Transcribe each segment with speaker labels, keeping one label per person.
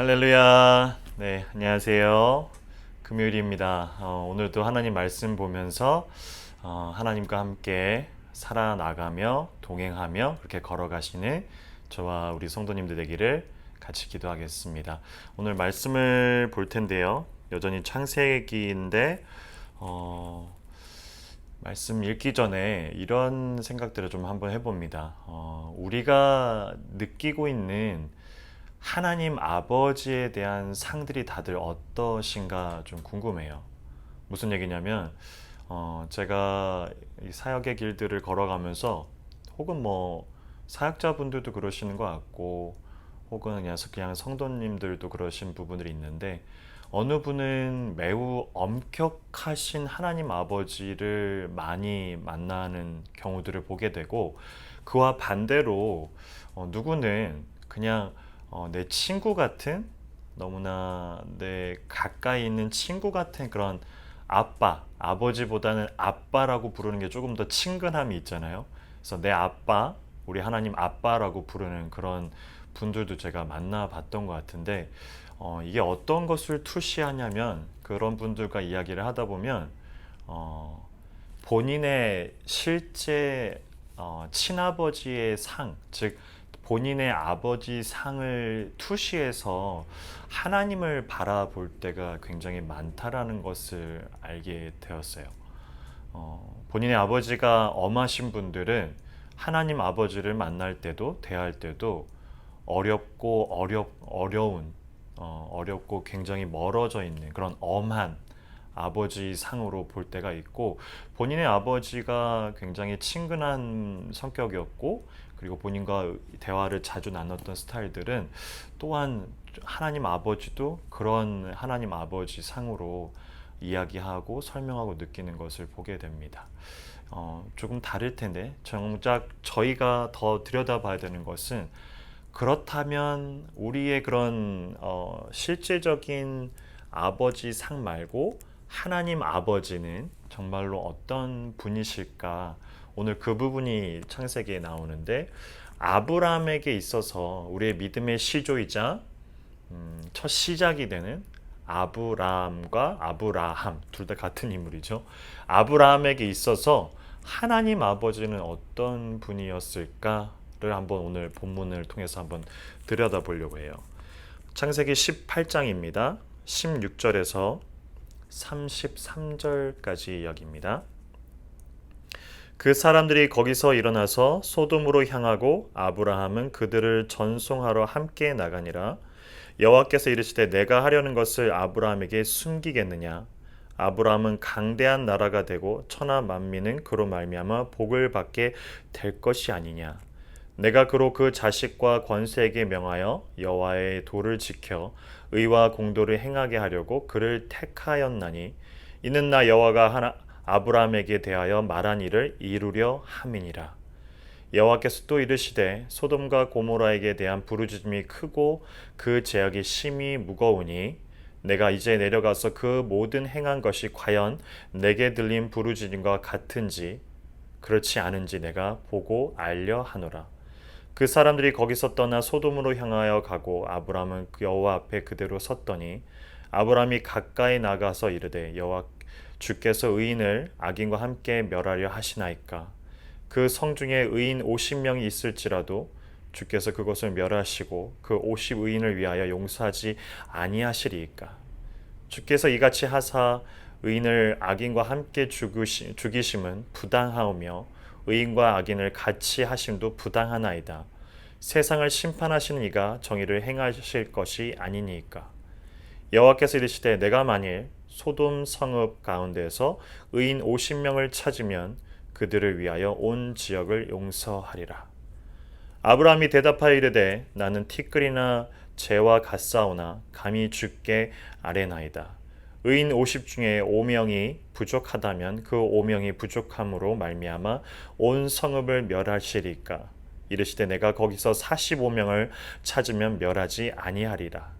Speaker 1: 할렐루야. 네, 안녕하세요. 금요일입니다. 어, 오늘도 하나님 말씀 보면서 어, 하나님과 함께 살아나가며 동행하며 그렇게 걸어가시는 저와 우리 성도님들 되기를 같이 기도하겠습니다. 오늘 말씀을 볼 텐데요. 여전히 창세기인데 어, 말씀 읽기 전에 이런 생각들을 좀 한번 해봅니다. 어, 우리가 느끼고 있는 하나님 아버지에 대한 상들이 다들 어떠신가 좀 궁금해요. 무슨 얘기냐면, 어, 제가 이 사역의 길들을 걸어가면서 혹은 뭐 사역자분들도 그러시는 것 같고, 혹은 그냥 그냥 성도님들도 그러신 부분들이 있는데, 어느 분은 매우 엄격하신 하나님 아버지를 많이 만나는 경우들을 보게 되고, 그와 반대로 어, 누구는 그냥 어, 내 친구 같은 너무나 내 가까이 있는 친구 같은 그런 아빠, 아버지보다는 아빠라고 부르는 게 조금 더 친근함이 있잖아요. 그래서 내 아빠, 우리 하나님 아빠라고 부르는 그런 분들도 제가 만나봤던 것 같은데 어, 이게 어떤 것을 투시하냐면 그런 분들과 이야기를 하다 보면 어, 본인의 실제 어, 친아버지의 상, 즉 본인의 아버지 상을 투시해서 하나님을 바라볼 때가 굉장히 많다라는 것을 알게 되었어요. 어, 본인의 아버지가 엄하신 분들은 하나님 아버지를 만날 때도 대할 때도 어렵고 어렵 어려운 어, 어렵고 굉장히 멀어져 있는 그런 엄한 아버지 상으로 볼 때가 있고 본인의 아버지가 굉장히 친근한 성격이었고 그리고 본인과 대화를 자주 나눴던 스타일들은 또한 하나님 아버지도 그런 하나님 아버지 상으로 이야기하고 설명하고 느끼는 것을 보게 됩니다. 어, 조금 다를 텐데 정작 저희가 더 들여다봐야 되는 것은 그렇다면 우리의 그런 어, 실제적인 아버지 상 말고 하나님 아버지는 정말로 어떤 분이실까? 오늘 그 부분이 창세기에 나오는데 아브라함에게 있어서 우리의 믿음의 시조이자 음, 첫 시작이 되는 아브라함과 아브라함 둘 다 같은 인물이죠. 아브라함에게 있어서 하나님 아버지는 어떤 분이었을까를 한번 오늘 본문을 통해서 한번 들여다보려고 해요. 창세기 18장입니다. 16절에서 33절까지 이야기입니다. 그 사람들이 거기서 일어나서 소돔으로 향하고 아브라함은 그들을 전송하러 함께 나가니라. 여호와께서 이르시되 내가 하려는 것을 아브라함에게 숨기겠느냐? 아브라함은 강대한 나라가 되고 천하 만민은 그로 말미암아 복을 받게 될 것이 아니냐? 내가 그로 그 자식과 권세에게 명하여 여호와의 도를 지켜 의와 공도를 행하게 하려고 그를 택하였나니? 이는 나 여호와가 하나 아브라함에게 대하여 말한 일을 이루려 함이니라. 여호와께서 또 이르시되 소돔과 고모라에게 대한 부르짖음이 크고 그 제약이 심히 무거우니 내가 이제 내려가서 그 모든 행한 것이 과연 내게 들린 부르짖음과 같은지 그렇지 않은지 내가 보고 알려 하노라. 그 사람들이 거기서 떠나 소돔으로 향하여 가고 아브라함은 여호와 앞에 그대로 섰더니 아브라함이 가까이 나가서 이르되 여호와 주께서 의인을 악인과 함께 멸하려 하시나이까 그 성 중에 의인 50명이 있을지라도 주께서 그것을 멸하시고 그 50 의인을 위하여 용서하지 아니하시리이까 주께서 이같이 하사 의인을 악인과 함께 죽으시, 죽이심은 부당하오며 의인과 악인을 같이 하심도 부당하나이다. 세상을 심판하시는 이가 정의를 행하실 것이 아니니까. 여호와께서 이르시되 내가 만일 소돔 성읍 가운데에서 의인 50명을 찾으면 그들을 위하여 온 지역을 용서하리라. 아브라함이 대답하여 이르되 나는 티끌이나 재와 같사오나 감히 죽게 아뢰나이다. 의인 50 중에 5명이 부족하다면 그 5명이 부족함으로 말미암아 온 성읍을 멸하시리까 이르시되 내가 거기서 45명을 찾으면 멸하지 아니하리라.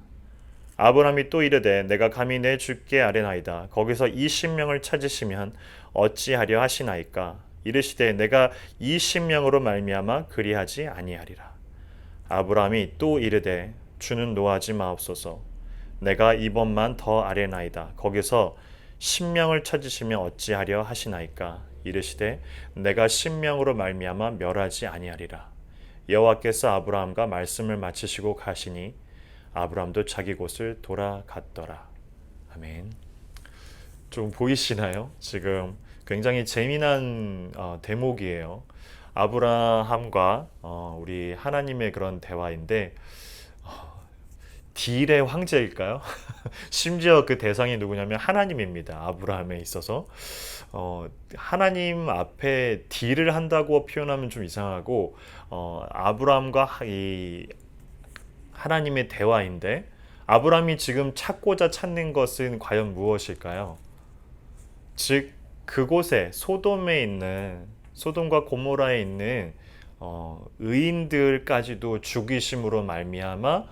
Speaker 1: 아브라함이 또 이르되 내가 감히 내 주께 아뢰나이다. 거기서 20명을 찾으시면 어찌하려 하시나이까 이르시되 내가 20명으로 말미암아 그리하지 아니하리라. 아브라함이 또 이르되 주는 노하지 마옵소서. 내가 이번만 더 아뢰나이다. 거기서 10명을 찾으시면 어찌하려 하시나이까 이르시되 내가 10명으로 말미암아 멸하지 아니하리라. 여호와께서 아브라함과 말씀을 마치시고 가시니 아브라함도 자기 곳을 돌아갔더라. 아멘. 좀 보이시나요? 지금 굉장히 재미난 어, 대목이에요. 아브라함과 어, 우리 하나님의 그런 대화인데 어, 딜의 황제일까요? 심지어 그 대상이 누구냐면 하나님입니다. 아브라함에 있어서 어, 하나님 앞에 딜을 한다고 표현하면 좀 이상하고 어, 아브라함과 이 하나님의 대화인데 아브라함이 지금 찾고자 찾는 것은 과연 무엇일까요? 즉 그곳에 소돔에 있는 소돔과 고모라에 있는 어, 의인들까지도 죽이심으로 말미암아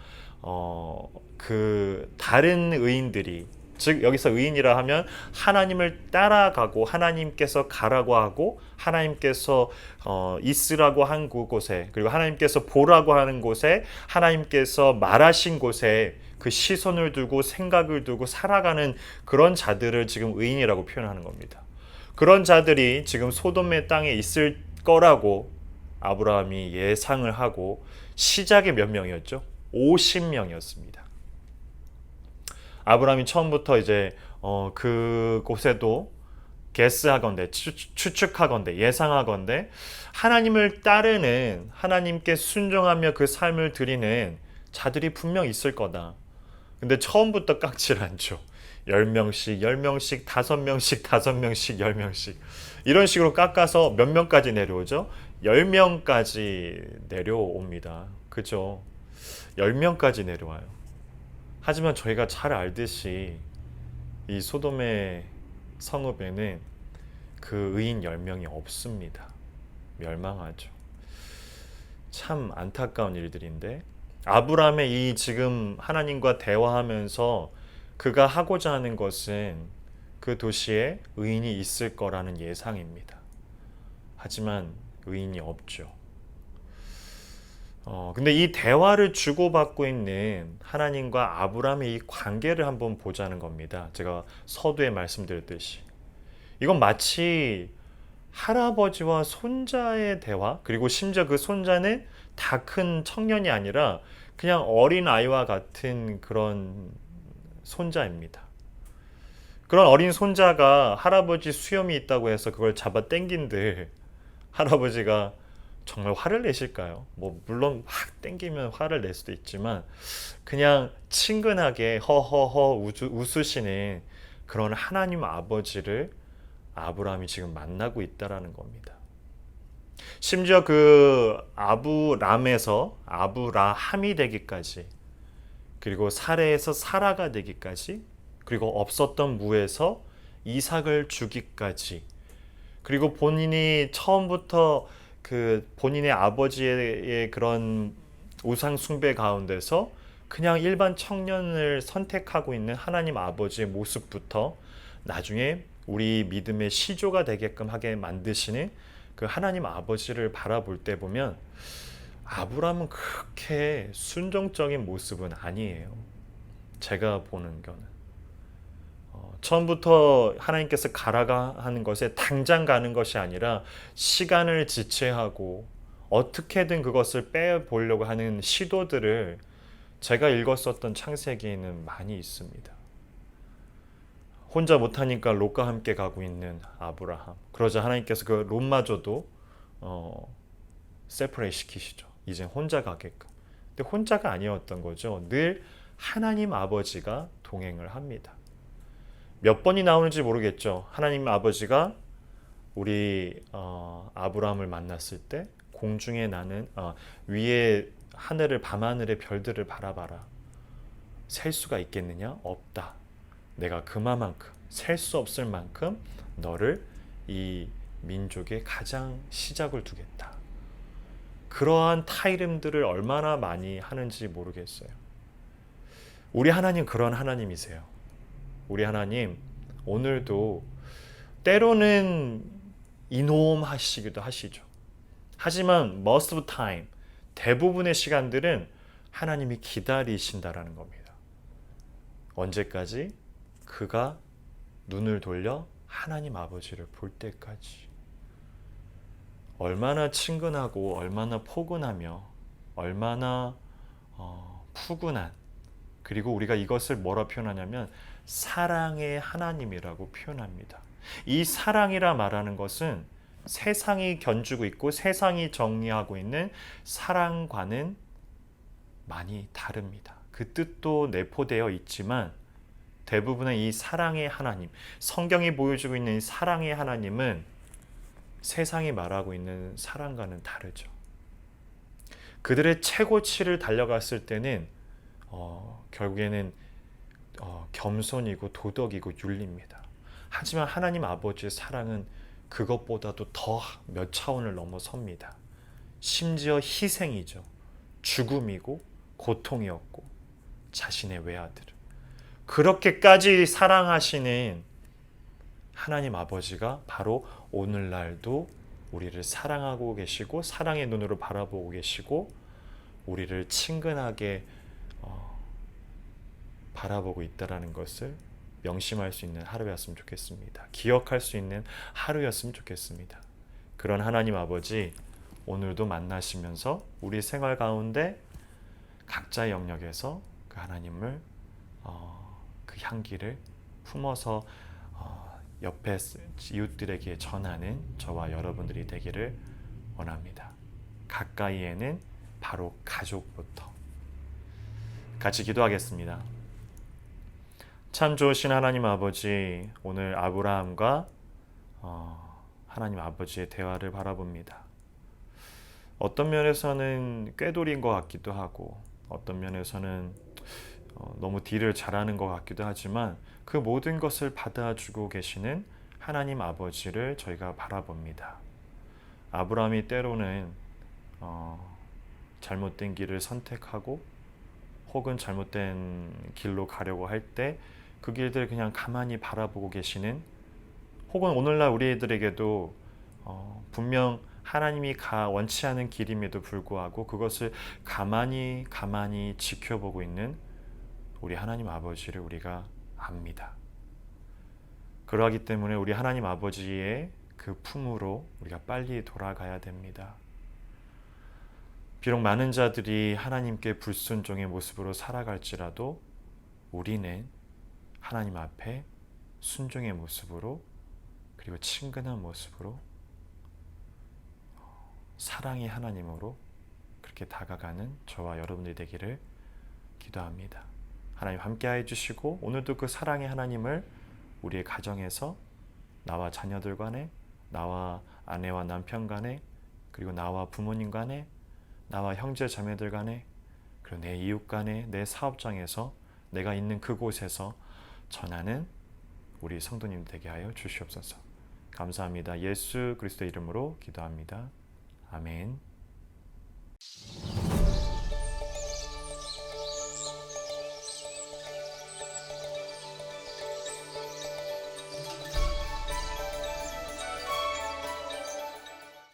Speaker 1: 어, 그 다른 의인들이 즉 여기서 의인이라 하면 하나님을 따라가고 하나님께서 가라고 하고 하나님께서 어, 있으라고 한 그곳에 그리고 하나님께서 보라고 하는 곳에 하나님께서 말하신 곳에 그 시선을 두고 생각을 두고 살아가는 그런 자들을 지금 의인이라고 표현하는 겁니다. 그런 자들이 지금 소돔의 땅에 있을 거라고 아브라함이 예상을 하고 시작이 몇 명이었죠? 50명이었습니다. 아브라함이 처음부터 이제 어, 그곳에도 게스하건대 추측하건대 예상하건대 하나님을 따르는 하나님께 순종하며 그 삶을 드리는 자들이 분명 있을 거다. 근데 처음부터 깎질 않죠. 10명씩, 10명씩, 5명씩, 5명씩, 10명씩. 이런 식으로 깎아서 몇 명까지 내려오죠? 10명까지 내려옵니다. 그죠? 10명까지 내려와요. 하지만 저희가 잘 알듯이 이 소돔의 성읍에는 그 의인 10명이 없습니다. 멸망하죠. 참 안타까운 일들인데 아브라함의 이 지금 하나님과 대화하면서 그가 하고자 하는 것은 그 도시에 의인이 있을 거라는 예상입니다. 하지만 의인이 없죠. 어, 근데 이 대화를 주고받고 있는 하나님과 아브라함의 이 관계를 한번 보자는 겁니다. 제가 서두에 말씀드렸듯이. 이건 마치 할아버지와 손자의 대화, 그리고 심지어 그 손자는 다 큰 청년이 아니라 그냥 어린 아이와 같은 그런 손자입니다. 그런 어린 손자가 할아버지 수염이 있다고 해서 그걸 잡아 당긴들 할아버지가 정말 화를 내실까요? 뭐 물론 확 땡기면 화를 낼 수도 있지만 그냥 친근하게 허허허 웃으, 시는 그런 하나님 아버지를 아브라함이 지금 만나고 있다라는 겁니다. 심지어 그 아브람에서 아브라함이 되기까지 그리고 사레에서 사라가 되기까지 그리고 없었던 무에서 이삭을 주기까지 그리고 본인이 처음부터 그 본인의 아버지의 그런 우상 숭배 가운데서 그냥 일반 청년을 선택하고 있는 하나님 아버지의 모습부터 나중에 우리 믿음의 시조가 되게끔 하게 만드시는 그 하나님 아버지를 바라볼 때 보면 아브라함은 그렇게 순종적인 모습은 아니에요. 제가 보는 거는 어, 처음부터 하나님께서 가라가 하는 것에 당장 가는 것이 아니라 시간을 지체하고 어떻게든 그것을 빼보려고 하는 시도들을 제가 읽었었던 창세기에는 많이 있습니다. 혼자 못하니까 롯과 함께 가고 있는 아브라함. 그러자 하나님께서 그 롯마저도 어, 세퍼레이 시키시죠. 이제 혼자 가게끔. 근데 혼자가 아니었던 거죠. 늘 하나님 아버지가 동행을 합니다. 몇 번이 나오는지 모르겠죠. 하나님 아버지가 우리 어, 아브라함을 만났을 때 공중에 나는 어, 위에 하늘을 밤하늘의 별들을 바라봐라. 셀 수가 있겠느냐? 없다. 내가 그만큼 셀 수 없을 만큼 너를 이 민족의 가장 시작을 두겠다. 그러한 타이름들을 얼마나 많이 하는지 모르겠어요. 우리 하나님 그런 하나님이세요. 우리 하나님 오늘도 때로는 이놈하시기도 하시죠. 하지만 most of time 대부분의 시간들은 하나님이 기다리신다라는 겁니다. 언제까지? 그가 눈을 돌려 하나님 아버지를 볼 때까지. 얼마나 친근하고 얼마나 포근하며 얼마나 어, 푸근한 그리고 우리가 이것을 뭐라 표현하냐면 사랑의 하나님이라고 표현합니다. 이 사랑이라 말하는 것은 세상이 견주고 있고 세상이 정리하고 있는 사랑과는 많이 다릅니다. 그 뜻도 내포되어 있지만 대부분의 이 사랑의 하나님, 성경이 보여주고 있는 이 사랑의 하나님은 세상이 말하고 있는 사랑과는 다르죠. 그들의 최고치를 달려갔을 때는 어, 결국에는 어, 겸손이고 도덕이고 윤리입니다. 하지만 하나님 아버지의 사랑은 그것보다도 더 몇 차원을 넘어섭니다. 심지어 희생이죠. 죽음이고 고통이었고 자신의 외아들을 그렇게까지 사랑하시는 하나님 아버지가 바로 오늘날도 우리를 사랑하고 계시고 사랑의 눈으로 바라보고 계시고 우리를 친근하게 어, 바라보고 있다라는 것을 명심할 수 있는 하루였으면 좋겠습니다. 기억할 수 있는 하루였으면 좋겠습니다. 그런 하나님 아버지 오늘도 만나시면서 우리 생활 가운데 각자의 영역에서 그 하나님을 어, 그 향기를 품어서 어, 옆에 이웃들에게 전하는 저와 여러분들이 되기를 원합니다. 가까이에는 바로 가족부터 같이 기도하겠습니다. 참 좋으신 하나님 아버지, 오늘 아브라함과 어, 하나님 아버지의 대화를 바라봅니다. 어떤 면에서는 꾀돌인 것 같기도 하고, 어떤 면에서는 어, 너무 딜을 잘하는 것 같기도 하지만 그 모든 것을 받아주고 계시는 하나님 아버지를 저희가 바라봅니다. 아브라함이 때로는 어, 잘못된 길을 선택하고 혹은 잘못된 길로 가려고 할 때 그 길들을 그냥 가만히 바라보고 계시는 혹은 오늘날 우리들에게도 어, 분명 하나님이 가 원치 않은 길임에도 불구하고 그것을 가만히 가만히 지켜보고 있는 우리 하나님 아버지를 우리가 압니다. 그러하기 때문에 우리 하나님 아버지의 그 품으로 우리가 빨리 돌아가야 됩니다. 비록 많은 자들이 하나님께 불순종의 모습으로 살아갈지라도 우리는 하나님 앞에 순종의 모습으로 그리고 친근한 모습으로 사랑의 하나님으로 그렇게 다가가는 저와 여러분들이 되기를 기도합니다. 하나님 함께해 주시고 오늘도 그 사랑의 하나님을 우리의 가정에서 나와 자녀들 간에 나와 아내와 남편 간에 그리고 나와 부모님 간에 나와 형제 자매들 간에 그리고 내 이웃 간에 내 사업장에서 내가 있는 그곳에서 전하는 우리 성도님 되게 하여 주시옵소서. 감사합니다. 예수 그리스도 이름으로 기도합니다. 아멘.